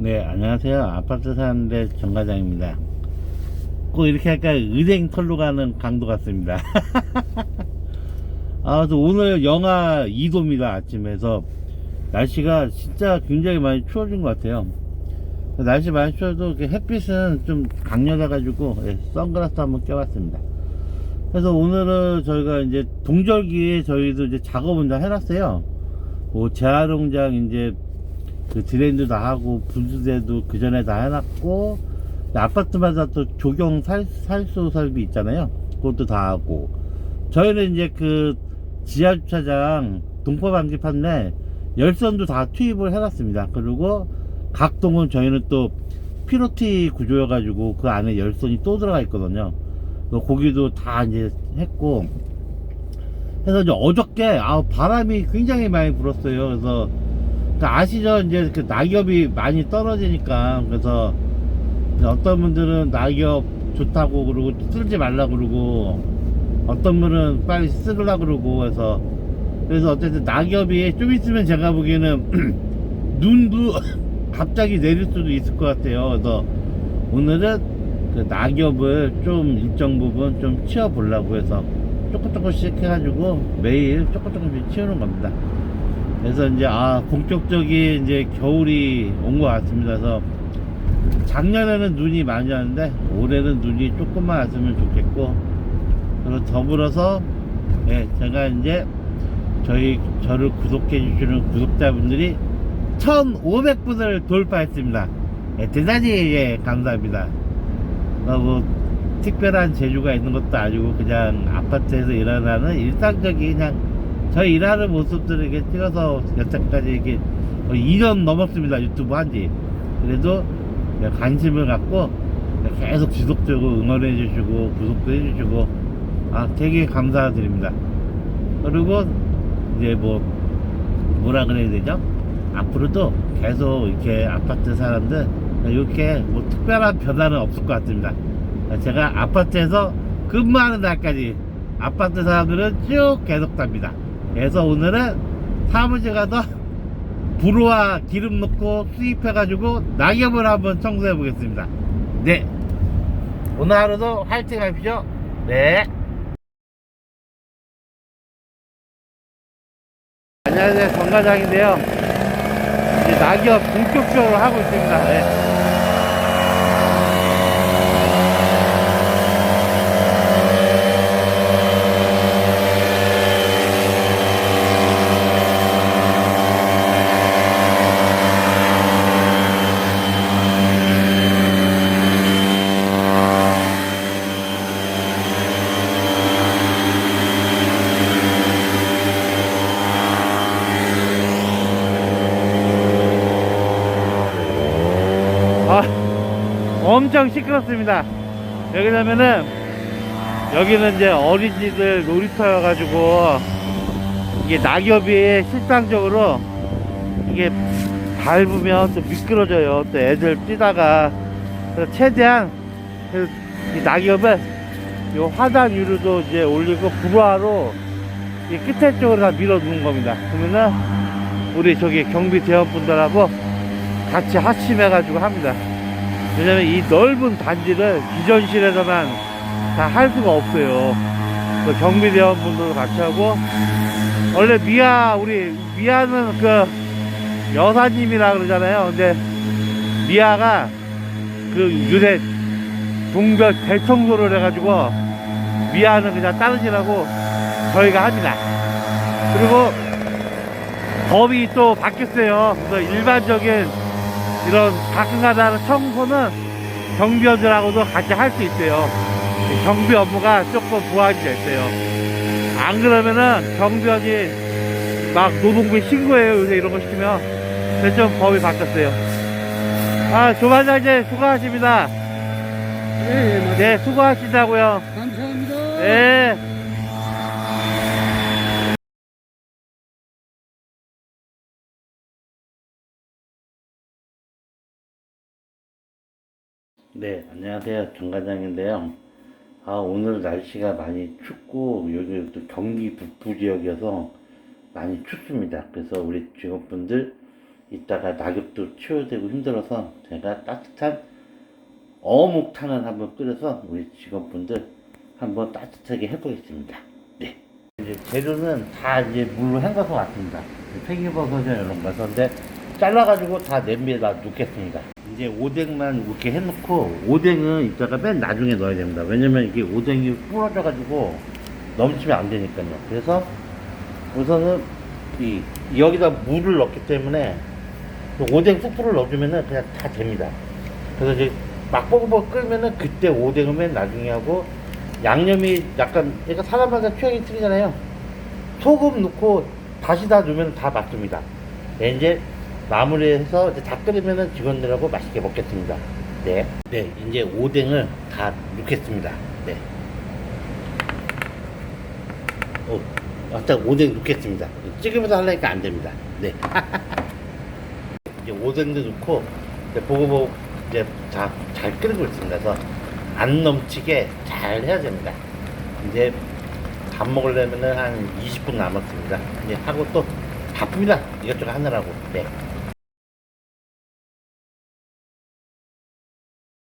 네, 안녕하세요. 아파트 사는데 정과장입니다. 꼭 이렇게 할까 의생 털로 가는 강도 같습니다. 아, 그래서 오늘 영하 2도입니다. 아침에서 날씨가 진짜 굉장히 많이 추워진 것 같아요. 날씨 많이 추워도 햇빛은 좀 강렬해가지고 예, 선글라스 한번 껴봤습니다. 그래서 오늘은 저희가 이제 동절기에 저희도 이제 작업은 다 해놨어요. 뭐 재활용장 이제 그 드레인도 다 하고 분수대도 그 전에 다 해놨고 아파트마다 또 조경 살, 살수 설비 있잖아요. 그것도 다 하고 저희는 이제 그 지하 주차장 동법 방지판에 열선도 다 투입을 해놨습니다. 그리고 각 동은 저희는 또 피로티 구조여 가지고 그 안에 열선이 또 들어가 있거든요. 그래서 거기도 다 이제 했고 그래서 이제 어저께 아 바람이 굉장히 많이 불었어요. 그래서 그 아시죠? 이제 그 낙엽이 많이 떨어지니까 그래서 어떤 분들은 낙엽 좋다고 그러고 쓸지 말라 그러고 어떤 분은 빨리 쓰라 그러고 해서 그래서 어쨌든 낙엽이 좀 있으면 제가 보기에는 눈도 갑자기 내릴 수도 있을 것 같아요. 그래서 오늘은 그 낙엽을 좀 일정 부분 좀 치워 보려고 해서 조금 조금씩 해가지고 매일 조금 조금씩 치우는 겁니다. 그래서 이제 아 본격적인 이제 겨울이 온 것 같습니다. 그래서 작년에는 눈이 많이 왔는데 올해는 눈이 조금만 왔으면 좋겠고 그리고 더불어서 예, 제가 이제 저희 저를 구독해 주시는 구독자분들이 1,500분을 돌파했습니다. 예, 대단히 예, 감사합니다. 어, 뭐 특별한 재주가 있는 것도 아니고 그냥 아파트에서 일어나는 일상적인 그냥 저희 일하는 모습들을 이렇게 찍어서 여태까지 거의 2년 넘었습니다 유튜브 한지. 그래도 관심을 갖고 계속 지속적으로 응원해 주시고 구독도 해 주시고 아 되게 감사드립니다. 그리고 이제 뭐 뭐라 그래야 되죠? 앞으로도 계속 이렇게 아파트 사람들 이렇게 뭐 특별한 변화는 없을 것 같습니다. 제가 아파트에서 근무하는 날까지 아파트 사람들은 쭉 계속 답니다. 그래서 오늘은 사무실 가서 불호와 기름 넣고 수입해가지고 낙엽을 한번 청소해 보겠습니다. 네. 오늘 하루도 화이팅 하십시오. 네. 안녕하세요. 정과장인데요. 낙엽 본격적으로 하고 있습니다. 네. 아, 엄청 시끄럽습니다. 여기냐면은 여기는 이제 어린이들 놀이터여가지고 이게 낙엽이 실상적으로 이게 밟으면 또 미끄러져요. 또 애들 뛰다가 그래서 최대한 그이 낙엽을 요 화단 위로도 이제 올리고 불화로 이 끝에 쪽으로 다 밀어 두는 겁니다. 그러면은 우리 저기 경비 대원분들하고 같이 합심해가지고 합니다. 왜냐면 이 넓은 단지를 기존실에서만 다 할 수가 없어요. 그 경비대원 분들도 같이 하고, 원래 미아, 우리, 미아는 그 여사님이라 그러잖아요. 근데 미아가 그 요새 동별 대청소를 해가지고, 미아는 그냥 일하고 저희가 합니다. 그리고 법이 또 바뀌었어요. 그래서 일반적인 이런 가끔가다 청소는 경비원들하고도 같이 할 수 있어요. 경비 업무가 조금 부합이 됐어요. 안 그러면은 경비원이 막 노동부에 신고해요. 요새 이런 거 시키면. 근데 좀 법이 바뀌었어요. 아, 조반장 이제 수고하십니다. 예, 예. 네, 수고하시자고요. 감사합니다. 네. 네, 안녕하세요. 정과장인데요. 아, 오늘 날씨가 많이 춥고, 여기 또 경기 북부 지역이어서 많이 춥습니다. 그래서 우리 직원분들 이따가 낙엽도 치워야 되고 힘들어서 제가 따뜻한 어묵탕을 한번 끓여서 우리 직원분들 한번 따뜻하게 해보겠습니다. 네. 이제 재료는 다 이제 물로 헹궈서 왔습니다. 팽이버섯이나 이런 거. 근데 잘라가지고 다 냄비에다 넣겠습니다. 이제 오뎅만 이렇게 해놓고 오뎅은 이따가 맨 나중에 넣어야 됩니다. 왜냐면 이게 오뎅이 부러져가지고 넘치면 안 되니까요. 그래서 우선은 이 여기다 물을 넣기 때문에 그 오뎅 수프를 넣어주면은 그냥 다 됩니다. 그래서 이제 막 뽀글뽀글 끓면은 그때 오뎅을 맨 나중에 하고 양념이 약간 그러니까 사람마다 취향이 틀리잖아요. 소금 넣고 다시 다 넣으면 다 맞습니다. 네, 이제 마무리해서 이제 다 끓이면은 직원들하고 맛있게 먹겠습니다. 네. 네, 이제 오뎅을 다 넣겠습니다. 네. 어, 아까 오뎅 넣겠습니다. 찍으면서 하려니까 안 됩니다. 네. 이제 오뎅도 넣고 이제 보고보고 이제 다 잘 끓이고 있습니다. 그래서 안 넘치게 잘 해야 됩니다. 이제 밥 먹으려면은 한 20분 남았습니다. 이제 하고 또 바쁩니다. 이것저것 하느라고. 네.